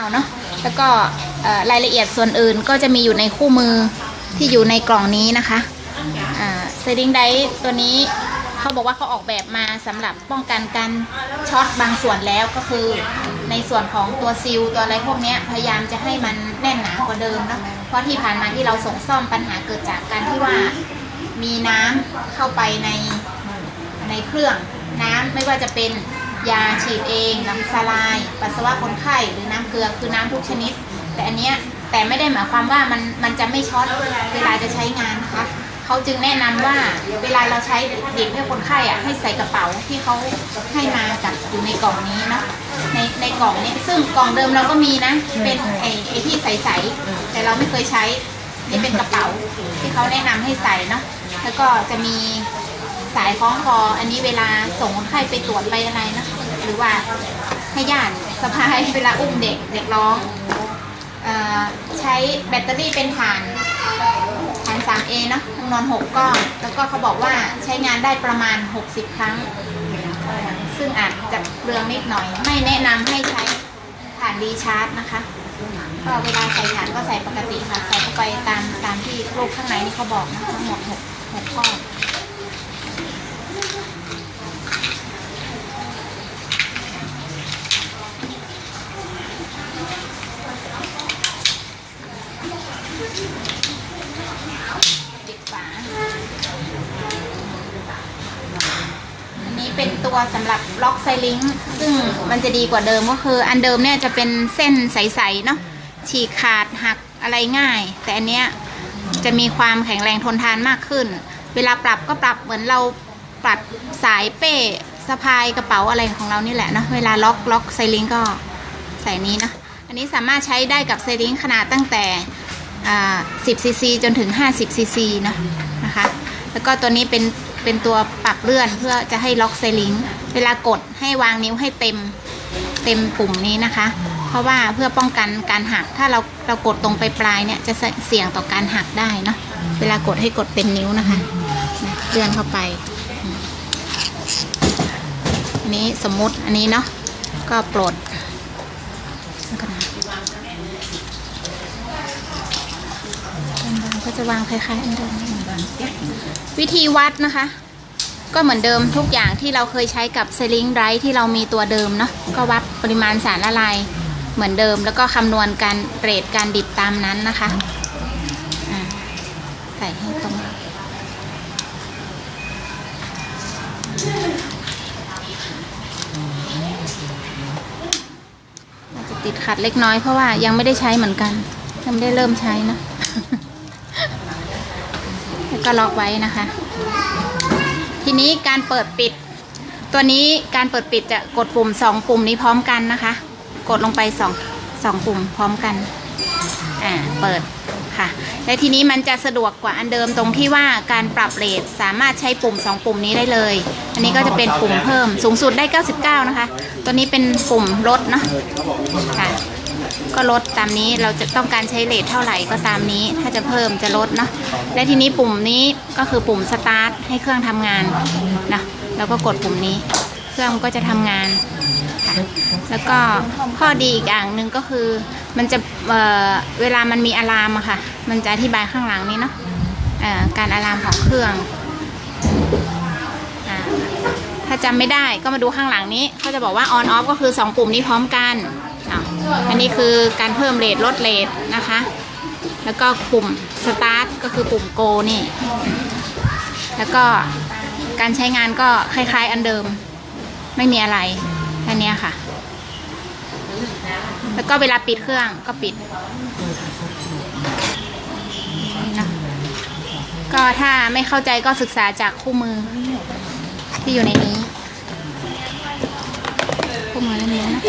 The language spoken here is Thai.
าวเนาะแล้วก็รายละเอียดส่วนอื่นก็จะมีอยู่ในคู่มือที่อยู่ในกล่องนี้นะคะเซดิงไดตัวนี้เขาบอกว่าเขาออกแบบมาสำหรับป้องกันการช็อตบางส่วนแล้วก็คือในส่วนของตัวซิลตัวอะไรพวกนี้พยายามจะให้มันแน่นหนากว่าเดิมเนาะเพราะที่ผ่านมาที่เราส่งซ่อมปัญหาเกิดจากการที่ว่ามีน้ำเข้าไปในในเครื่องน้ำไม่ว่าจะเป็น ยาฉีดเอง น้ำสลาย ปัสสาวะคนไข้หรือน้ำเกลือคือน้ำทุกชนิด แต่อันเนี้ยแต่ไม่ได้หมายความว่ามันมันจะไม่ช็อตเวลาจะใช้งานนะคะเขาจึงแนะนำว่าเวลาเราใช้เดิบให้คนไข้อะให้ใส่กระเป๋าที่เขาให้มากับอยู่ในกล่องนี้เนาะในในกล่องนี้ซึ่งกล่องเดิมเราก็มีนะ เป็นไอไอที่ใสๆแต่เราไม่เคยใช้นี่เป็นกระเป๋าที่เขาแนะนำให้ใส่เนาะแล้วก็จะมี สายคล้องคออันนี้เวลาส่งคนไข้ไปตรวจไปอะไรนะหรือว่าให้ญาติสะพายเวลาอุ้มเด็กเด็กร้องอใช้แบตเตอรี่เป็นฐานฐาน 3A เนอะจำนวน 6 ก้อน แล้วก็เขาบอกว่าใช้งานได้ประมาณ 60 ครั้ง ซึ่งอาจจะเปลืองนิดหน่อย ไม่แนะนำให้ใช้ฐานรีชาร์จนะคะก็เวลาใส่ฐานก็ใส่ปกติค่ะ ใส่เข้าไปตามตามที่รูปข้างในนี่เขาบอกนะทั้งหมด 6 6 ข้อ ปิดฝาอันนี้เป็นตัวสำหรับล็อกไซลิงค์ซึ่งมันจะดีกว่าเดิมก็คือ อันเดิมเนี่ยจะเป็นเส้นใสๆเนาะฉีกขาดหักอะไรง่าย แต่อันเนี้ยจะมีความแข็งแรงทนทานมากขึ้น เวลาปรับก็ปรับเหมือนเราปรับสายเป้สะพายกระเป๋าอะไรของเรานี่แหละเนาะเวลาล็อกล็อกไซลิงก็ใส่นี้นะอันนี้สามารถใช้ได้กับไซลิงขนาดตั้งแต่ 10ซีซีจนถึง 50ซีซีเนะนะคะ แล้วก็ตัวนี้เป็นเป็นตัวปรับเลื่อนเพื่อจะให้ล็อกไซลิงเวลากดให้วางนิ้วให้เต็มเต็มปุ่มนี้นะคะ เพราะว่าเพื่อป้องกันการหัก ถ้าเราเรากดตรงไปปลายเนี่ยจะเสี่ยงต่อการหักได้เนาะ เวลากดให้กดเต็มนิ้วนะคะ เลื่อนเข้าไป อันนี้สมมติอันนี้เนาะ ก็ปลดแล้วก็นะ ก็ จะวางคล้ายๆอันเดิมวิธีวัดนะคะ ก็เหมือนเดิมทุกอย่างที่เราเคยใช้กับเซลิงไรที่เรามีตัวเดิมเนาะก็วัดปริมาณสารละลายเหมือนเดิม แล้วก็คำนวณการเรทการดิบตามนั้นนะคะใส่ให้ตรงอาจจะติดขัดเล็กน้อยเพราะว่ายังไม่ได้ใช้เหมือนกัน ยังไม่ได้เริ่มใช้นะ ก็ล็อกไว้นะคะ ทีนี้การเปิดปิด ตัวนี้การเปิดปิดจะกดปุ่มสองปุ่มนี้พร้อมกันนะคะ กดลงไปสองสองปุ่มพร้อมกันอ่าเปิดค่ะ และทีนี้มันจะสะดวกกว่าอันเดิมตรงที่ว่าการปรับเรทสามารถใช้ปุ่มสองปุ่มนี้ได้เลย อันนี้ก็จะเป็นปุ่มเพิ่มสูงสุดได้ 99 นะคะ ตัวนี้เป็นปุ่มลดเนาะค่ะ ก็ลดตามนี้เราจะต้องการใช้เลทเท่าไหร่ก็ตามนี้ ถ้าจะเพิ่มจะลดเนาะและทีนี้ปุ่มนี้ก็คือปุ่มสตาร์ทให้เครื่องทำงานนะแล้วก็กดปุ่มนี้ เครื่องก็จะทำงานค่ะแล้วก็ข้อดีอีกอย่างหนึ่งก็คือ มันจะเเวลามันมีอะลามอะค่ะ มันจะอธิบายข้างหลังนี้เนาะการอะลามของเครื่องอถ้าจำไม่ได้ก็มาดูข้างหลังนี้เขาจะบอกว่า on off ก็คือ 2 ปุ่มนี้พร้อมกัน อันนี้คือการเพิ่มเรทลดเรทนะคะ แล้วก็ปุ่ม start ก็คือปุ่ม go นี่ แล้วก็การใช้งานก็คล้าย ๆ อันเดิม ไม่มีอะไรแค่นี้ค่ะ แล้วก็เวลาปิดเครื่องก็ปิดนะก็ถ้าไม่เข้าใจก็ศึกษาจากคู่มือ ที่อยู่ในนี้คู่มือในนี้นะ